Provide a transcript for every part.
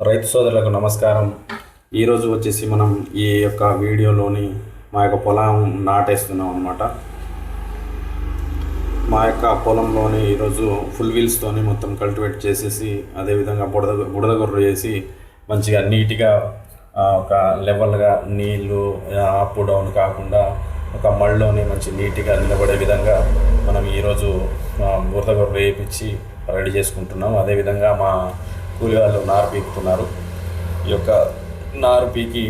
రైతు సోదరులకు నమస్కారం. ఈరోజు వచ్చేసి మనం ఈ యొక్క వీడియోలోని మా యొక్క పొలం నాటేస్తున్నాం అనమాట మా యొక్క పొలంలోని ఈరోజు ఫుల్ వీల్స్తోని మొత్తం కల్టివేట్ చేసేసి అదేవిధంగా బుడద బుడద గొర్రె వేసి మంచిగా నీట్గా ఒక లెవెల్గా నీళ్ళు అప్ డౌన్ కాకుండా ఒక మళ్ళలోని మంచి నీట్గా నిలబడే విధంగా మనం ఈరోజు ఆ, బురద గొర్రె వేయించి రెడీ చేసుకుంటున్నాం. అదేవిధంగా మా కూలి వాళ్ళు నారు పీకుతున్నారు. ఈ యొక్క నారు పీకి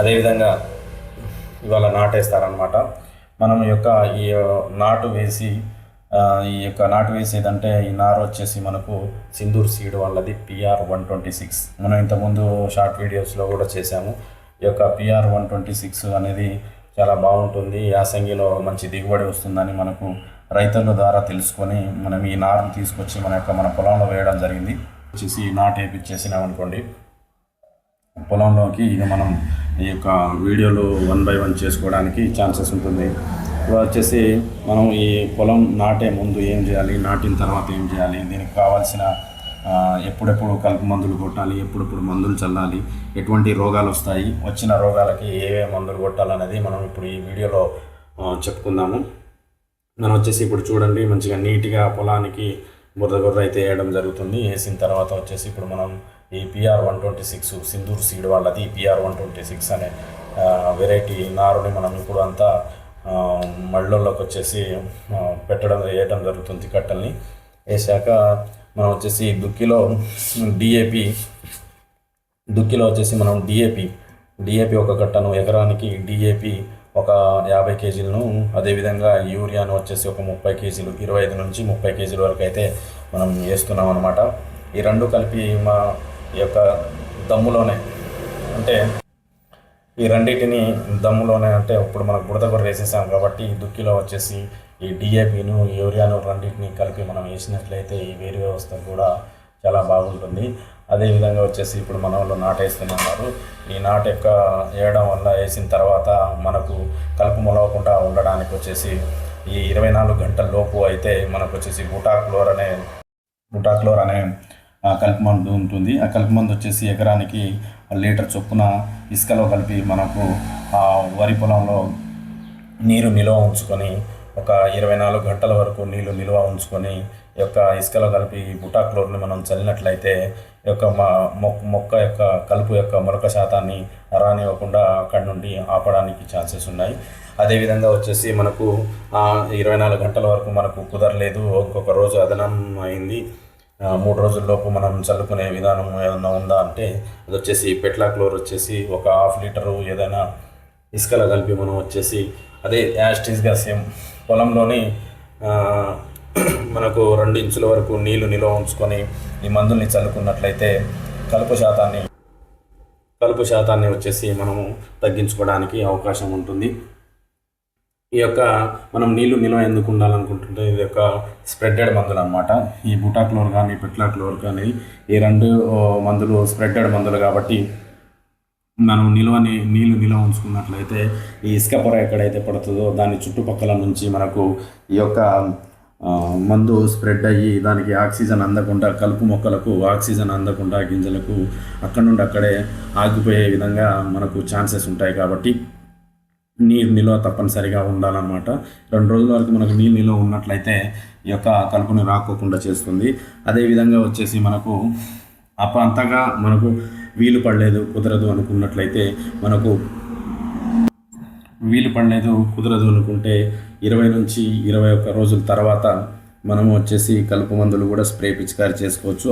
అదేవిధంగా ఇవాళ నాటేస్తారనమాట మనం ఈ యొక్క ఈ నాటు వేసి ఈ యొక్క నాటు వేసేదంటే ఈ నారు వచ్చేసి మనకు సింధూర్ సీడ్ వాళ్ళది పిఆర్ వన్ ట్వంటీ సిక్స్ మనం ఇంతకుముందు షార్ట్ వీడియోస్లో కూడా చేసాము ఈ యొక్క పిఆర్ వన్ ట్వంటీ సిక్స్ అనేది చాలా బాగుంటుంది. యాసంగిలో మంచి దిగుబడి వస్తుందని మనకు రైతుల ద్వారా తెలుసుకొని మనం ఈ నారును తీసుకొచ్చి మన యొక్క మన పొలంలో వేయడం జరిగింది. వచ్చేసి నాట్ వేపించేసినాం అనుకోండి. పొలంలోకి ఇక మనం ఈ యొక్క వీడియోలు వన్ బై వన్ చేసుకోవడానికి ఛాన్సెస్ ఉంటుంది. ఇప్పుడు వచ్చేసి మనం ఈ పొలం నాటే ముందు ఏం చేయాలి నాటిన తర్వాత ఏం చేయాలి దీనికి కావాల్సిన ఎప్పుడెప్పుడు కలుపు మందులు కొట్టాలి ఎప్పుడెప్పుడు మందులు చల్లాలి ఎటువంటి రోగాలు వస్తాయి వచ్చిన రోగాలకి ఏవే మందులు కొట్టాలనేది మనం ఇప్పుడు ఈ వీడియోలో చెప్పుకుందాము. మనం వచ్చేసి ఇప్పుడు చూడండి మంచిగా నీట్గా పొలానికి బురద గొర్రె అయితే వేయడం జరుగుతుంది. వేసిన తర్వాత వచ్చేసి ఇప్పుడు మనం ఈ PR one twenty six Sindhur seed వాళ్ళది పిఆర్ వన్ ట్వంటీ సిక్స్ అనే వెరైటీ నారుని మనం ఇప్పుడు అంతా మళ్ళల్లోకి వచ్చేసి పెట్టడం వేయడం జరుగుతుంది కట్టల్ని. వేసాక మనం వచ్చేసి దుక్కిలో డిఏపి దుక్కిలో వచ్చేసి మనం డిఏపి డిఏపి ఒక కట్టను ఎకరానికి డిఏపి ఒక యాభై కేజీలను అదేవిధంగా యూరియాను వచ్చేసి ఒక ముప్పై కేజీలు ఇరవై ఐదు నుంచి ముప్పై కేజీల వరకు అయితే మనం వేస్తున్నాం అనమాట ఈ రెండు కలిపి మా ఈ యొక్క దమ్ములోనే అంటే ఈ రెండింటిని దమ్ములోనే అంటే ఇప్పుడు మనకు బుడద కూడా వేసేసాం కాబట్టి దుక్కిలో వచ్చేసి ఈ డిఏపిను యూరియాను రెండింటిని కలిపి మనం వేసినట్లయితే ఈ వేరు వ్యవస్థ కూడా చాలా బాగుంటుంది. అదేవిధంగా వచ్చేసి ఇప్పుడు మన వాళ్ళు నాటేస్తున్నారు. ఈ నాటు యొక్క వేయడం వల్ల వేసిన తర్వాత మనకు కలుపు మొలవకుండా ఉండడానికి వచ్చేసి ఈ ఇరవై నాలుగు గంటల లోపు అయితే మనకు వచ్చేసి బుటాక్లోర్ అనే బుటాక్లోర్ అనే కలుపు మందు ఉంటుంది. ఆ కలుపు మందు వచ్చేసి ఎకరానికి లీటర్ చొప్పున ఇసుకలో కలిపి మనకు ఆ వరి పొలంలో నీరు నిల్వ ఉంచుకొని ఒక ఇరవై నాలుగు గంటల వరకు నీళ్ళు నిల్వ ఉంచుకొని ఈ యొక్క ఇసుకలో కలిపి బుటాక్లోర్ని మనం చల్లినట్లయితే ఈ యొక్క మా మొక్క మొక్క యొక్క కలుపు యొక్క మొలక శాతాన్ని రానివ్వకుండా అక్కడి నుండి ఆపడానికి ఛాన్సెస్ ఉన్నాయి. అదేవిధంగా వచ్చేసి మనకు ఇరవై నాలుగు గంటల వరకు మనకు కుదరలేదు. ఒక్కొక్క రోజు అదనం అయింది. మూడు రోజుల్లోపు మనం చల్లుకునే విధానం ఏదైనా ఉందా అంటే అది వచ్చేసి పెట్లాక్లోర్ వచ్చేసి ఒక హాఫ్ లీటరు ఏదైనా ఇసుకలో కలిపి మనం వచ్చేసి అదే యాస్టీస్గా సేమ్ పొలంలోని మనకు రెండు ఇంచుల వరకు నీళ్ళు నిల్వ ఉంచుకొని ఈ మందుల్ని చల్లుకున్నట్లయితే కలుపు శాతాన్ని కలుపు శాతాన్ని వచ్చేసి మనము తగ్గించుకోవడానికి అవకాశం ఉంటుంది. ఈ యొక్క మనం నీళ్ళు నిల్వ ఎందుకు ఉండాలనుకుంటుంటే ఇది యొక్క స్ప్రెడెడ్ మందులు అనమాట ఈ బుటాక్లోర్ కానీ పెట్లాక్లోర్ కానీ ఈ రెండు మందులు స్ప్రెడెడ్ మందులు కాబట్టి మనం నిల్వని నీళ్ళు నిల్వ ఉంచుకున్నట్లయితే ఈ ఇసుక పొర ఎక్కడైతే పడుతుందో దాని చుట్టుపక్కల నుంచి మనకు ఈ యొక్క మందు స్ప్రెడ్ అయ్యి దానికి ఆక్సిజన్ అందకుండా కలుపు మొక్కలకు ఆక్సిజన్ అందకుండా గింజలకు అక్కడ నుండి అక్కడే ఆగిపోయే విధంగా మనకు ఛాన్సెస్ ఉంటాయి కాబట్టి నీరు నిల్వ తప్పనిసరిగా ఉండాలన్నమాట. రెండు రోజుల వరకు మనకు నీరు నిల్వ ఉన్నట్లయితే ఈ యొక్క కలుపుని రాకోకుండా చేస్తుంది. అదేవిధంగా వచ్చేసి మనకు అప్ప అంతగా మనకు వీలు పడలేదు కుదరదు అనుకున్నట్లయితే మనకు వీలు పడలేదు కుదరదు అనుకుంటే ఇరవై నుంచి ఇరవై ఒక్క రోజుల తర్వాత మనము వచ్చేసి కలుపు మందులు కూడా స్ప్రే పిచికారి చేసుకోవచ్చు.